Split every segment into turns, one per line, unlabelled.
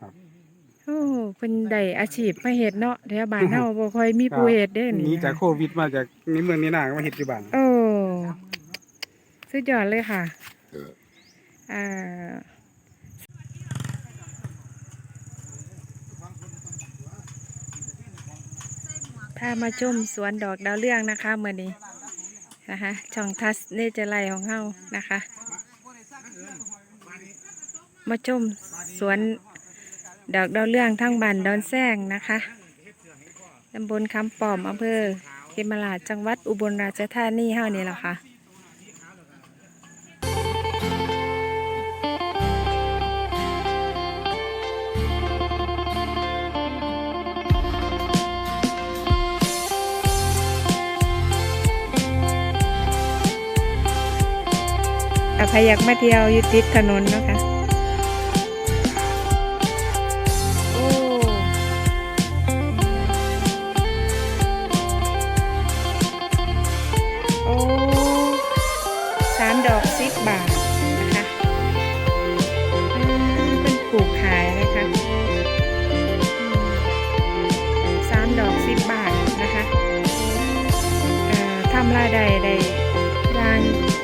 ครับ
โอ้เพิ่นได้อาชีพมาเฮ็ดเนาะแถวบ้านเฮาบ่ค่อยมีผู้เฮ็ดเด้
ห
นี่
นีจาก
นะ
โควิดมาจากนี้เมืองนี้นาก็มาเฮ็ดอยู่บ้าน
โอ้สุดยอดเลยค่ะอ่าพามาชมสวนดอกดาวเรืองนะคะเมื่อนี้นะคะช่องทัสเนเจอร์ไลของเฮานะคะ มาชมสวน ดอกดาวเรืองทั้งบ้านดอนแซงนะคะตำบลคำปอมอำเภอเขมราชจังหวัดอุบลราชธานีเฮานี่แหละค่ะอภัยอยากมาเที่ยวอยู่ติดถนนนะคะ อทำรายได้ได้อยาง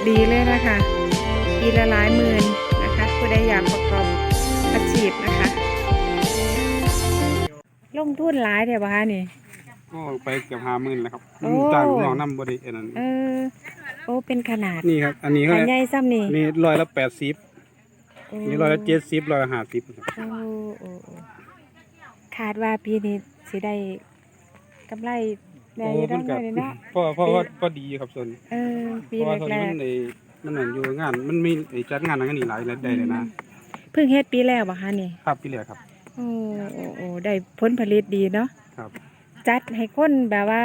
ดีเลยนะคะปีละหลายหมื่นนะคะผู้ใดอยากประกอบอาชีพนะคะ ลงทุนหลายเดี๋ยวบ้านี่
ก็ไปเกือบ50,000แล้วครับ
โอ้
จ้างลูกน้องนำบ่ได้อันนั้น
เออโอ้เป็นขนาด
นี่ครับ อันนี้ก็
อันใหญ่ซ้ำนี่
นี่ร้อยละ80
โอ้
นี่ร้อยละ70ร้อยละ50ครับ
โอ้โอ้โอ้คาดว่าปีนี้สิได้กำไร ได้อยัง
มั
ได้
ก็
เลยเนาะ
พอพอว่าพอดีครับส่วน
เออ ปี
เพราะว่าส่วน
แร
นี้
ก
มันไอ้มันเหมือนอยู่งาน มันมีไอ้จัดงานอะไรนี่หลายได้เลยนะ
ๆเพิ่งเฮ็ดปีแล้วบ่คะนี่
ครับพี่เหลือครับ
โอ้โอ้โอ้ได้ผลผลิตดีเนาะ
ครับ
จัดให้คนแบบว่า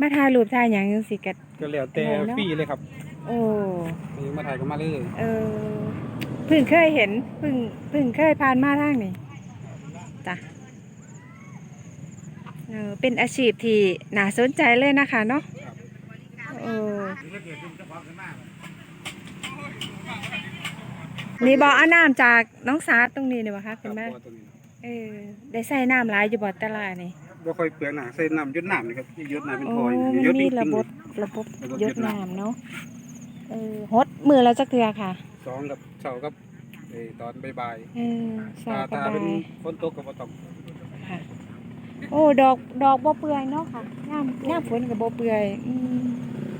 มาถ่ายรูปถ่ายหยังจังสิกัด
ก็แล้วแต่
โอ้เนอะ
ฟรีเลยครับ
โอ้
นี่มาถ่ายก็มาเลย
เออเพิ่งเคยเห็นเพิ่งเพิ่งเคยผ่านมาทางนี้จ้ะ เออเป็นอาชีพที่น่าสนใจเลยนะคะเนาะเออนี่บอกเอาน้ำจากน้องสาตรงนี้นี่วะคะเป็นไหม
ครับตัวนี้
เออได้ใส่น้ำหลายอยู่บ่ตลาดนี่
บ่ค่อยเปลืองหนักใส่น้ำยดน้ำนี่ครับยดน้ำเป็น
โอ้
พอย
มัน
ยดจ
มี
ริงๆ
ระบบ
เลย
ระบบ
ระบบ
ย
ย
ด
ดน้ำ
น้ำเนาะเออฮดมือแล้วจักเทือค่ะ
สองกับเช้ากับไอ้ตอนบ่าย
เออ
ๆ
สา
ถ้า
ส
ถ้า
บา
เป็น
ย
ฝนตกก็บ่ต้อง
ค่ะ โอ้ ดอกดอกบ่เปื่อยเนาะค่ะน้ำน้ำฝนกับบ่เปื่อยอืม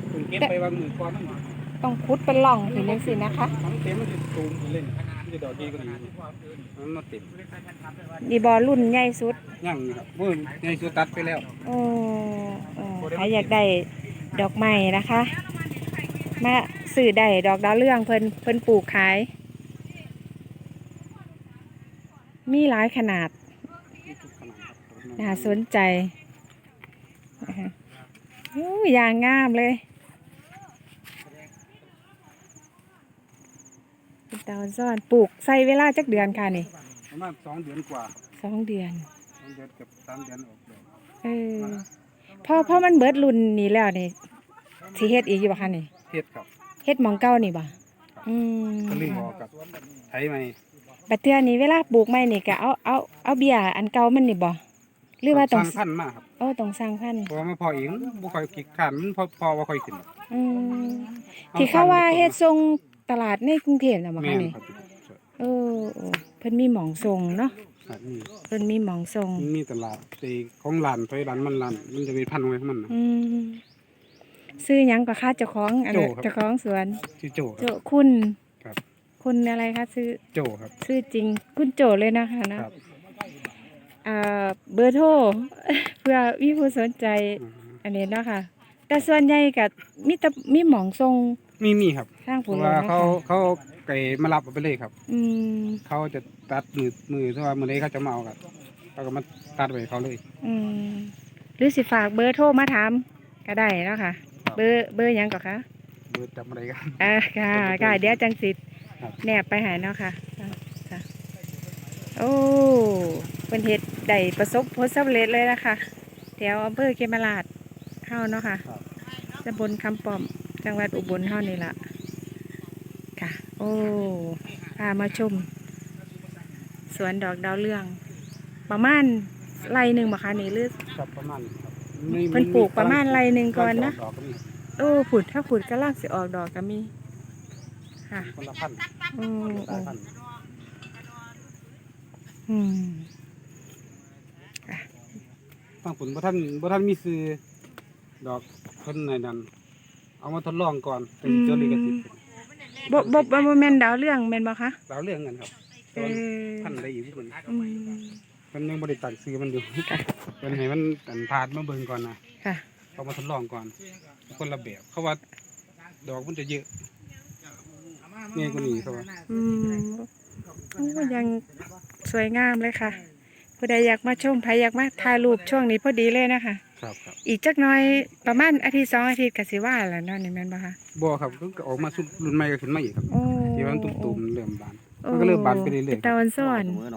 เพิ่งเก็บไปวางมือก่อนนั่นมา
ต้องขุดเป็นหล่องถึงจังสินะคะ
ทั้งเต็มมันจะตูมเล่นมันจะดอกดีกว่านี้มันมาเต็ม
นี่บ่รุ่นใหญ่สุด
ยังนี่ครับเพิ่นในสุดตัดไปแล้ว
โอ้โอ้ใครอยากได้ดอกไม้นะคะมาซื้อได้ดอกดาวเรืองเพิ่นเพิ่นปลูกขาย มีหลายขนาด
มีทุกข นาดครับ
น่าสนใจนะคะโอ้ยอย่างงามเลยเป็นดาวซ่อนปลูกใส่เวลาจักเดือนค่ะนี่
ประมาณสองเดือนกว่า
สองเดือน
สองเดือนเกับสามเดือนออกดอก
เออพอพอมันเบิดรุ่นนี้แล้วนี่สิเฮ็ดอีกอยู่บ่คะนี่
เฮ็ดครับ
เฮ็ดหมองเก่านี่บ่อืม
ก็ลืมออกกับไถใหม่
บัดเทื่อนี้เวลาปลูกใหม่นี่ก็เอาเอาเอาเบี้ยอันเก่ามันนี่บ่ หรือว่าต้อง
สร้างพันธุ์มาครับ
โอ้ต้องสร้างพันธุ์
เพราะว่ามันพอเองบ่ค่อยกิกขานมันพอพอบ่ค่อยขึ้น
อืมที่เขาว่าเฮ็ดทรงตลาดในกรุงเทพน่ะบ่
แม่
คะ
น
นี่
ครับ
เออเออเพิ่นมีหมองทรงเนาะ
ครับนี่
เพิ่นมีหมองทรง
มันมีตลาดไอ้ของร้านไฟร้านมันร้านมันจะมีพันธุ์ไว้ของมันนะ
อืมซื้อหยังก็ค่าเจ้าของอันนั้น
โจ้ครับ
เจ้าของสวน
ชื่อโจค
โจ
รับ
คุณ
ครับ
คุณอะไรคะซื้อ
โจครับ
ชื่อจริงคุณโจเลยนะคะนะครับอ่า เบอร์โทรเพื่อมีผู้สนใจ
อืม
อันนี้เนาะค่ะ แต่ส่วนใหญ่กับมีแต่มีหมองทรง
มีมีครับ
ทาง
เพ
ผู้
ราะ
ล
ว่าง
นะ
เขา
คะ
เขาไก่มารับเอาไปเลยครับ
อืม
เขาจะตัดมือมือถ้าว่ามือไหนเขาจะมาเอากันเขาก็มาตัดไว้เขาเลย
อืมหรือสิฝากเบอร์โทรมาถามก็ได้เนาะค่ะ
ครับ
เบอร์เบอร์หยังก่อนคะ
เบิดจับอะไรกัน
อ่าค่ะค่ะเดี๋ยวจังสิ
ครับ
แนบไปหาเนาะค่ะค่ะค่ะโอ้ เป็นเฮ็ดได้ประสบผลสำเร็จเลยนะคะแถวอำเภอเขมราชเฮาเนาะค่ะ
ครับ
ตำบลคำป้อม จังหวัดอุบลเฮานี่ล่ะค่ะ โอ้พามาชม สวนดอกดาวเรือง ประมาณไรหนึ่งบ่คะนี่หรือ
ครับประมาณครับ
เพิ่นปลูกประมาณไรหนึ่งก่อนนะ
ดอกก็มี
โอ้ผุดถ้าผุดก็ลากสิออกดอกก็มี ค่ะ
คนละพัน
อืม
สายพันธุ์
อืม
ตั้งผลบ่ท่านบ่ท่านมีซื้อดอกเพิ่นในนั้น เอามาทดลองก่อนเป็นเจ้าลิขสิทธิ์
บ่บ่บ่บ่แม่นดาวเรื่องแม่นบ่คะ
ดาวเรื่องกันครับ
เออ
พันธุ์ได้อีกเพิ่น
อืม
เพิ่นยังบ่ได้ตั้งซื้อมันอยู่เพิ่นให้มันอันพาดมาเบิ่งก่อนนะ
ค่ะ
เอามาทดลองก่อน คนละแบบเขาว่า ดอกมันจะเยอะง่ายกว่านี้เขาว่า
อืมโอ้ยังสวยงามเลยค่ะ ผู้ใดอยากมาชมใครอยากมาถ่ายรูปช่วงนี้พอดีเลยนะคะ
ครับครับ
อีกจักหน้อยประมาณอาทิตย์สองอาทิตย์ก็สิว่าแล้วเนาะนี่แม่นบ่คะ
บ่ครับก็ออกมาสุดรุ่นใหม่ก็ขึ้นมาอีกครับ
โอ้
ที่ว่ามันตุ่มๆเริ่มบานมันก็เริ่มบานไปเรื่อยๆ
ป็นตะวันซ่อนสำห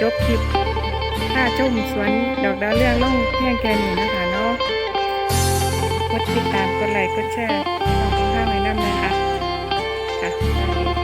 จบคลิปค่าชมสวนดอกดาวเรืองล่องแพียงแค่นี้นะคะเนาะกดติดตามกดไลค์กดแชร์ขอบคุณข้างในน้ำเลยค่ะค่ะค่ะ